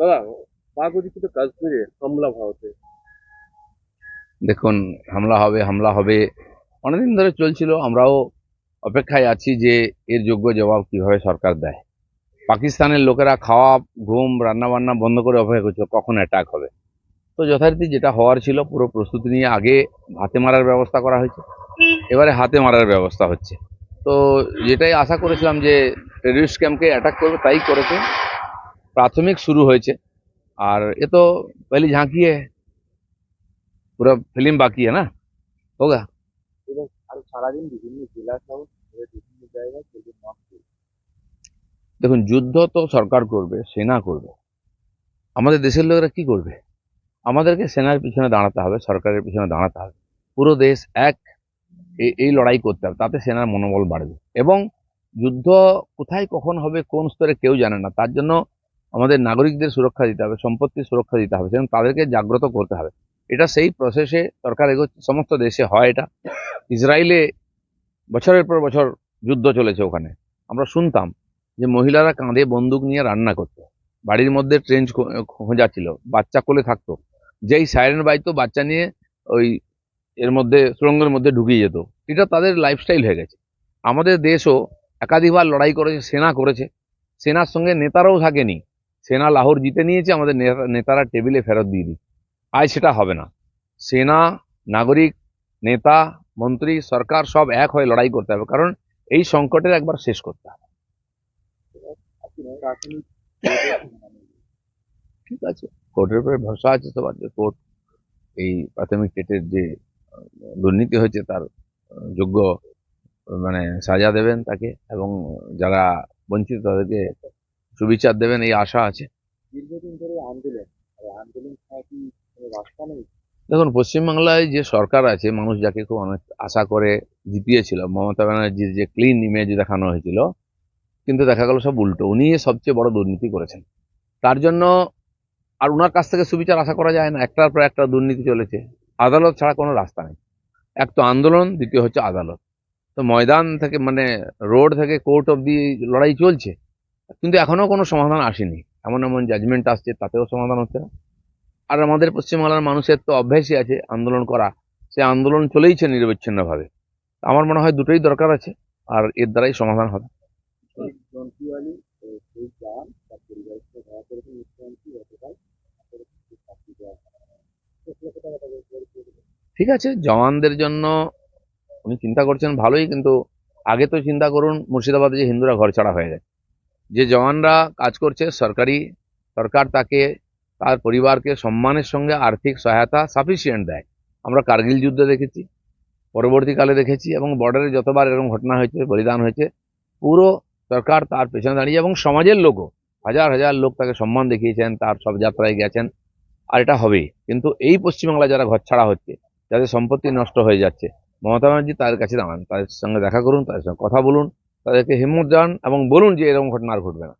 দাদা কাশ্মীরে হামলা ভারতে। দেখুন, হামলা হবে হামলা হবে। অনেকদিন ধরে চলছিল, আমরাও অপেক্ষায় আছি যে এর যোগ্য জবাব কীভাবে সরকার দেয়। পাকিস্তানের লোকেরা খাওয়া, ঘুম রান্না বান্না বন্ধ করে অপেক্ষা করছিল, কখন অ্যাটাক হবে। তো যথারীতি যেটা হওয়ার ছিল, পুরো প্রস্তুতি নিয়ে আগে হাতে মারার ব্যবস্থা করা হয়েছে, এবারে হাতে মারার ব্যবস্থা হচ্ছে। তো যেটাই আশা করেছিলাম যে টেররিস্ট ক্যাম্পকে অ্যাটাক করবে, তাই করেছে। প্রাথমিক শুরু হয়েছে আর এ তো পহলি ঝাঁকি है पूरा फिल्म बाकी है ना होगा এবং আর সারাদিন বিভিন্ন জেলা সহ বিভিন্ন জায়গায় সেদিন মাপ দেখুন যুদ্ধ তো সরকার করবে সেনা করবে আমাদের দেশের লোকেরা কি করবে আমাদেরকে সেনার পিছনে দাঁড়াতে হবে সরকারের পিছনে দাঁড়াতে হবে পুরো দেশ এক এ- এই লড়াই করতে হবে তাতে সেনার মনোবল বাড়বে এবং যুদ্ধ কোথায় কখন হবে কোন স্তরে কেউ জানে না তার জন্য আমাদের নাগরিকদের সুরক্ষা দিতে হবে, সম্পত্তির সুরক্ষা দিতে হবে, সেরকম তাদেরকে জাগ্রত করতে হবে। এটা সেই প্রসেসে সরকার এগোচ্ছে, সমস্ত দেশে হয় এটা। ইসরায়েলে বছরের পর বছর যুদ্ধ চলেছে ওখানে। আমরা শুনতাম যে মহিলারা কাঁধে বন্দুক নিয়ে রান্না করতো। বাড়ির মধ্যে ট্রেঞ্চ খোঁজা ছিল, বাচ্চা কোলে থাকতো। যেই সাইরেন বাজতো, বাচ্চা নিয়ে ওই এর মধ্যে সুড়ঙ্গের মধ্যে ঢুকিয়ে যেত। এটা তাদের লাইফস্টাইল হয়ে গেছে। আমাদের দেশও একাধিকবার লড়াই করেছে, সেনা করেছে। সেনার সঙ্গে নেতারাও থাকেনি। সেনা লাহোর জিতে নিয়েছে, আমাদের নেতারা টেবিলে ফেরত দিয়ে দিই। আজ সেটা হবে না। সেনা, নাগরিক, নেতা, মন্ত্রী, সরকার সব এক হয়ে লড়াই করতে হবে, কারণ এই সংকটের একবার শেষ করতে হবে। ঠিক আছে। কোর্টের উপরে ভরসা আছে সবার যে কোর্ট এই প্রাথমিক টেটের যে দুর্নীতি হয়েছে তার যোগ্য মানে সাজা দেবেন তাকে এবং যারা বঞ্চিত তাদেরকে সুবিচার দেবেন এই আশা আছে। দীর্ঘদিন ধরে আন্দোলন আন্দোলন কি রাস্তা নেই? দেখুন পশ্চিমবাংলায় যে সরকার আছে মানুষ যাকে খুব অনেক আশা করে জিতিয়েছিল মমতা ব্যানার্জির যে ক্লিন ইমেজ দেখানো হয়েছিল কিন্তু দেখা গেল সব উল্টো। উনি সবচেয়ে বড় দুর্নীতি করেছেন। তার জন্য আর ওনার কাছ থেকে সুবিচার আশা করা যায় না। একটার পর একটা দুর্নীতি চলেছে। আদালত ছাড়া কোনো রাস্তা নেই। এক তো আন্দোলন দ্বিতীয় হচ্ছে আদালত। তো ময়দান থেকে মানে রোড থেকে কোর্ট অবধি লড়াই চলছে। কিন্তু এখনও কোনো সমাধান আসেনি। এমন এমন জাজমেন্ট আসছে, তাতেও সমাধান হচ্ছে না। আর আমাদের পশ্চিমবাংলার মানুষের তো অভ্যাসই আছে আন্দোলন করা। সে আন্দোলন চলেইছে নিরবিচ্ছিন্নভাবে। আমার মনে হয় দুটোই দরকার আছে, আর এর দ্বারাই সমাধান হবে। ঠিক আছে, জওয়ানদের জন্য উনি চিন্তা করছেন ভালোই, কিন্তু আগে তো চিন্তা করুন, মুর্শিদাবাদে যে হিন্দুরা ঘর ছাড়া হয়ে গেছে। যে জওয়ানরা কাজ করছে, সরকারি সরকার তাকে, তার পরিবারকে সম্মানের সঙ্গে আর্থিক সহায়তা সাফিসিয়েন্ট দেয়। আমরা কার্গিল যুদ্ধে দেখেছি, পরবর্তীকালে দেখেছি এবং বর্ডারে যতবার এরকম ঘটনা হয়েছে, বলিদান হয়েছে, পুরো সরকার তার পেছনে দাঁড়িয়ে এবং সমাজের লোকও, হাজার হাজার লোক তাকে সম্মান দেখিয়েছেন, তার সব যাত্রায় গেছেন, আর এটা হবেই। কিন্তু এই পশ্চিমবাংলায় যারা ঘর ছাড়া হচ্ছে, যাদের সম্পত্তি নষ্ট হয়ে যাচ্ছে, মমতা ব্যানার্জি তাদের কাছে দাঁড়ান তাদের সঙ্গে দেখা করুন তাদের সঙ্গে কথা বলুন তাদেরকে হিম্মত দেন এবং বলুন যে এরকম ঘটনা আর ঘটবে না।